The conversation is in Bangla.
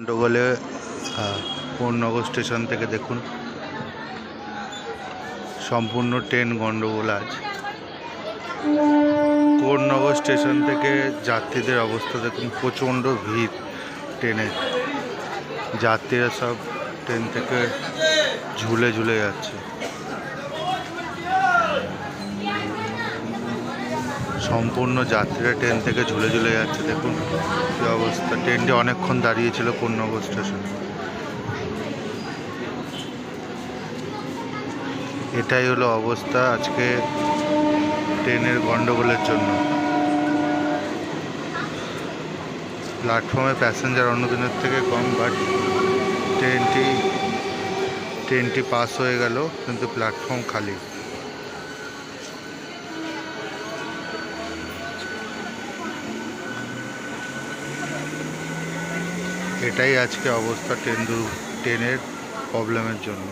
গন্ডগোলে আহ, পূর্ণনগর স্টেশন থেকে দেখুন। সম্পূর্ণ ট্রেন গন্ডগোল আজ। কোরনগর স্টেশন থেকে যাত্রীদের অবস্থা দেখুন প্রচণ্ড ভিড় ট্রেনে যাত্রীরা সব ট্রেন থেকে ঝুলে ঝুলে যাচ্ছে। সম্পূর্ণ যাত্রীরা ট্রেন থেকে ঝুলে ঝুলে যাচ্ছে, দেখুন কী অবস্থা। ট্রেনটি অনেকক্ষণ দাঁড়িয়েছিল কোন্নগর স্টেশনে। এটাই হলো অবস্থা আজকে ট্রেনের গণ্ডগোলের জন্য। প্ল্যাটফর্মে প্যাসেঞ্জার অন্য দিনের থেকে কম, বাট ট্রেনটি ট্রেনটি পাস হয়ে গেল, কিন্তু প্ল্যাটফর্ম খালি। এটাই আজকে অবস্থা ট্রেন দুর ট্রেনের প্রবলেমের জন্য।